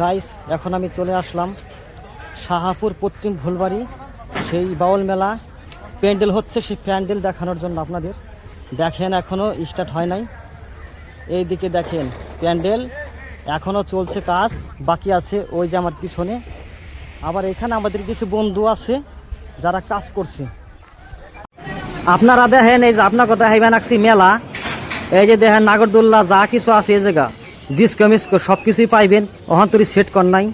Guys এখন আমি চলে আসলাম শাহাপুর পশ্চিম ফুলবাড়ি সেই বাউল মেলা। প্যান্ডেল হচ্ছে, সেই প্যান্ডেল দেখানোর জন্য আপনাদের। দেখেন এখনও স্টার্ট হয় নাই। এইদিকে দেখেন, প্যান্ডেল। এখনও চলছে কাজ, বাকি আছে ওই যে আমার পিছনে। আবার এখানে আমাদের কিছু বন্ধু আছে, যারা কাজ করছে। আপনারা দেখেন, এই যে আপনাকে দেখাইবেন আছি মেলা। এই যে দেখেন, নাগরদোল্লা, যা কিছু আছে এই জায়গা। ডিস্কো মিস্কো সব কিছুই পাইবেন। অহন্তরি সেট কর নাই।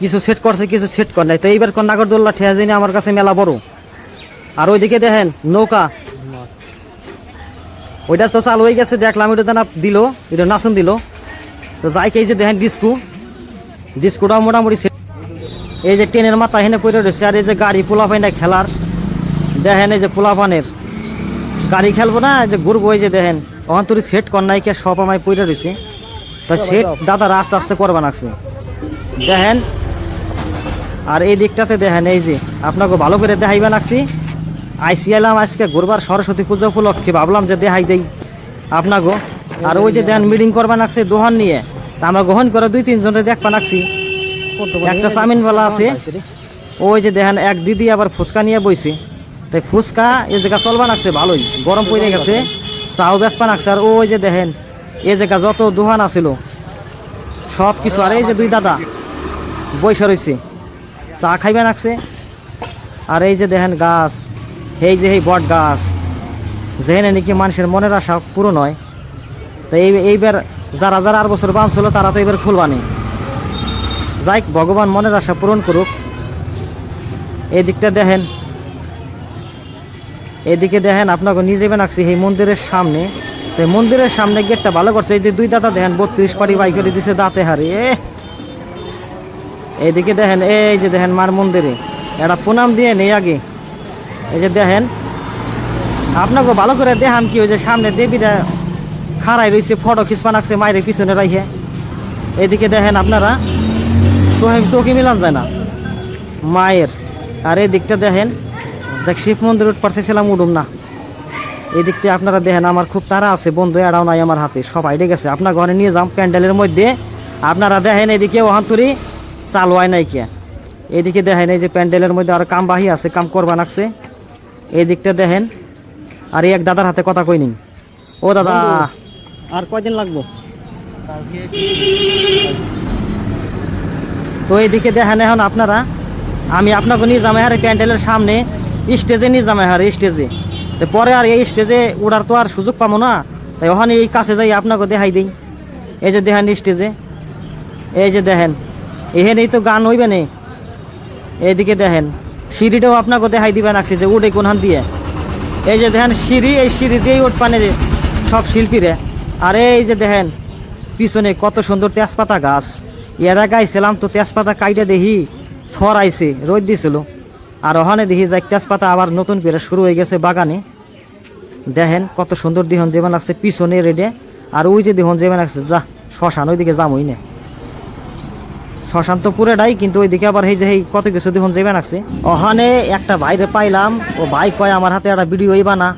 কিছু সেট করছে, কিছু সেট কর নাই। তো এইবার নাগরদোল্লা ঠেয়া যায়নি আমার কাছে মেলা বড়। আর ওইদিকে দেখেন, নৌকা। ওইটা তো চালু হয়ে গেছে, দেখলাম ওইটা জানা দিল এটা নাচন দিল। তো যাই এই যে দেখেন ডিস্কু। ডিস্কুটাও মোটামুটি। এই যে ট্রেনের মাথা হেনে পড়ে রয়েছে, আর এই যে গাড়ি পোলা পাই না খেলার। দেখেন এই যে পোলাপানের। গাড়ি খেলব না, এই যে ঘুরবো, এই যে দেখেন। অন্তরি সেট কর নাই, কে সব আমায় পড়ে রয়েছে। তো সেট দাদা আস্তে আস্তে করবা নাকছে। দেখেন আর এই দিকটাতে দেখেন এই যে আপনাকে ভালো করে দেখাইবা নাকছি। আইসি এলাম আজকে ঘুরবার সরস্বতী পুজো উপলক্ষে ভাবলাম যে দেখাই দেই আপনাকে। আর ওই যে দেন মিটিং করবা নাকছে দোহান নিয়ে। তা আমরা গ্রহণ করে দুই তিনজনের দেখবা নাকছি। একটা চামিনওয়ালা আছে। ওই যে দেখেন এক দিদি আবার ফুচকা নিয়ে বইছে। তাই ফুচকা এই জায়গা চলবা নাকছে ভালোই। গরম পড়ে গেছে চাও বেসপা নাকছে। আর ওই যে দেখেন এই জায়গা যত দোহান আছিল, সব কিছু, আর এই যে দুই দাদা বৈশা রয়েছে চা খাইবে নাকছে আর এই যে দেখেন গাছ, এই যে এই বট গাছ যেখানে নাকি মানুষের মনের আশা পূরণ হয়, তো এই এইবার যারা যারা আর বছর বাঁচছিল, তারা তো এবার খুলবানি যাই ভগবান মনের আশা পূরণ করুক। এই দিকটা দেখেন, এদিকে দেখেন, আপনাকে নিয়ে যাবেন আসছি এই মন্দিরের সামনে। মন্দিরের সামনে গেটটা ভালো করছে। এই যে দুই দাদা দেখেন, বত্রিশ পাড়ি বাইক করে দিছে দাঁতে হারে। এইদিকে দেখেন, এই যে দেখেন মার মন্দিরে। একটা প্রণাম দিয়ে নেই আগে। এই যে দেখেন, আপনাকে ভালো করে দেখাম কি ওই যে সামনে দেবীরা খাড়াই রয়েছে ফটো খিসপা নাকছে মায়ের পিছনে রাখে এদিকে দেখেন আপনারা সোহেব চৌকি মিলান যায় না। মায়ের। আর এই দিকটা দেখেন, দেখ শিব মন্দির পারছেছিলাম উডুম না। এই দিকটা আপনারা দেখেন আমার খুব তারা আছে বন্ধু এড়াও নাই আমার হাতে সব আইডে গেছে আপনার ঘরে নিয়ে যাম প্যান্ডেলের মধ্যে। আপনারা দেখেন এদিকে ওহান্তরি চালু হয় নাই কে। এদিকে দেখেন এই যে প্যান্ডেলের মধ্যে আর কাম বাহি আছে কাম করবা নাকছে। এই দিকটা দেখেন আর এক দাদার হাতে কথা কই নিন। ও দাদা। আর কয়দিন লাগবো? তো এইদিকে দেখেন এখন আপনারা আমি আপনাকে নিয়ে যাব হারে প্যান্ডেলের সামনে স্টেজে নিয়ে যাব হারে স্টেজে। পরে আর এই স্টেজে ওড়ার তো আর সুযোগ পাবো না। তাই ওখানে এই কাছে যাই, আপনাকে দেখাই দিই। এই যে দেখেন স্টেজে এই যে দেখেন। এখানেই তো গান হইবে নে। এইদিকে দেখেন। সিঁড়িটাও আপনাকে দেখাই দিবেন আসছে যে উঠে কোনখান দিয়ে। এই যে দেখেন সিঁড়ি, এই সিঁড়ি দিয়েই উঠ পানে সব শিল্পীরে। আর এই যে দেখেন, পিছনে কত সুন্দর তেজপাতা গাছ। এরা গাইছিলাম তো তেজপাতা কাইটা দেখি, ছড়াইছে, রোদ দিছিল। আর ওখানে দেখি যে তেজপাতা আবার নতুন করে শুরু হয়ে গেছে বাগানে। দেখেন কত সুন্দর দিহন যেমন আছে পিছনে রেডে। আর ওই যে দিহন যেমন আছে যা, শ্মশান, ওইদিকে যামই না। শ্মশান তো পুরোটাই, কিন্তু ওইদিকে আবার এই যে, এই কত কিছু দেখুন যাবেন আছে ওখানে একটা ভাইরে পাইলাম, ও ভাই কয়, আমার হাতে একটা ভিডিও বানা।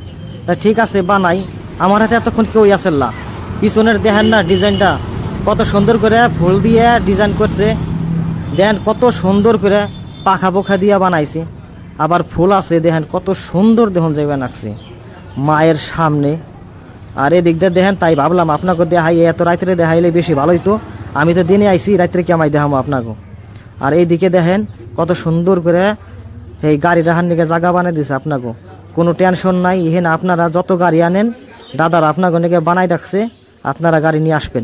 তা ঠিক আছে, বানাই। আমার হাতে এতক্ষণ কেউই আসেন না। পিছনের দেখেন না ডিজাইনটা, কত সুন্দর করে ফুল দিয়ে ডিজাইন করছে। দেখেন কত সুন্দর করে পাখা পোখা দিয়া বানাইছে। আবার ফুল আছে, দেখেন কত সুন্দর দেখুন যাইবেন আসছে মায়ের সামনে। আর এদিক দিয়ে দেখেন, তাই ভাবলাম আপনাকে দেখাই, এত রাত্রে দেখাইলে বেশি ভালোই তো। আমি তো দিনে আইছি, রাত্রে কেমাই দেখাবো আপনাকে? আর এইদিকে দেখেন, কত সুন্দর করে এই গাড়ি রাখার নিকে জায়গা বানিয়ে দিছে আপনাকে। কোনো টেনশন নাই এখানে আপনারা যত গাড়ি আনেন, দাদার আপনাকে নিকে বানাই রাখছে, আপনারা গাড়ি নিয়ে আসবেন।